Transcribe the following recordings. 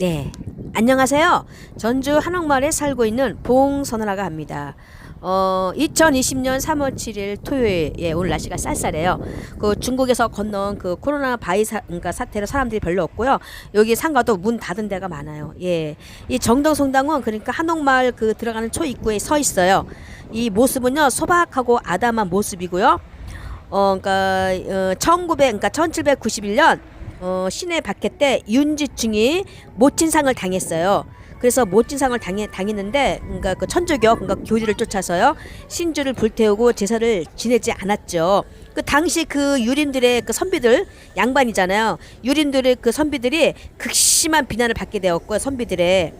네. 안녕하세요. 전주 한옥마을에 살고 있는 봉선화라가 합니다. 어, 2020년 3월 7일 토요일에 오늘 날씨가 쌀쌀해요. 그 중국에서 건너온 그 코로나 바이 사, 그러니까 사태로 사람들이 별로 없고요. 여기 상가도 문 닫은 데가 많아요. 예. 이 정덕성당은 그러니까 한옥마을 그 들어가는 초입구에 서 있어요. 이 모습은요, 소박하고 아담한 모습이고요. 어, 그러니까 어, 1900, 그러니까 1791년 어, 시내 박해 때 윤지충이 모친상을 당했어요. 그래서 모친상을 당해, 당했는데, 그러니까 그 천주교, 그러니까 교리를 쫓아서요 신주를 불태우고 제사를 지내지 않았죠. 그 당시 그 유린들의 그 선비들 양반이잖아요. 유린들의 그 선비들이 극심한 비난을 받게 되었고요. 선비들의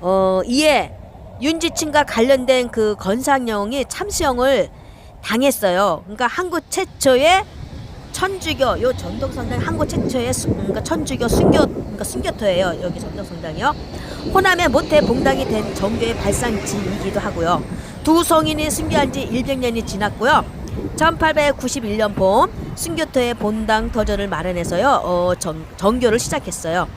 어, 이에 윤지층과 관련된 그 건상영이 참수형을 당했어요. 그러니까 한국 최초의 천주교 요 전동성당 한국 최초의 수, 그러니까 천주교 순교 그러니까 순교토예요. 여기 전동성당이요. 호남의 모태 봉당이 된 정교의 발상지이기도 하고요. 두 성인이 순교한 지 100년이 지났고요. 1891년 봄 순교토의 본당 터전을 마련해서요. 어, 정, 정교를 시작했어요.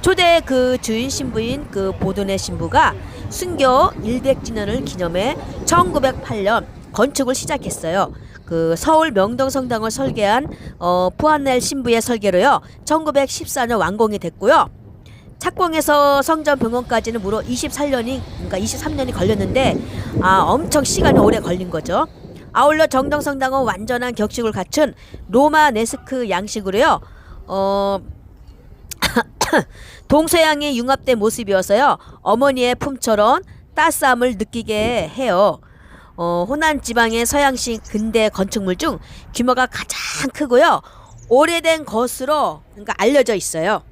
초대 그 주인 신부인 그 보돈의 신부가 순교 100주년을 기념해 1908년 건축을 시작했어요. 그 서울 명동성당을 설계한 어, 푸안넬 신부의 설계로요. 1914년 완공이 됐고요. 착공해서 성전 병원까지는 무려 24년이 그러니까 23년이 걸렸는데 아 엄청 시간이 오래 걸린 거죠. 아울러 정동성당은 완전한 격식을 갖춘 로마 네스크 양식으로요. 어 동서양이 융합된 모습이어서요. 어머니의 품처럼 따스함을 느끼게 해요. 어, 호남 지방의 서양식 근대 건축물 중 규모가 가장 크고요. 오래된 것으로 그러니까 알려져 있어요.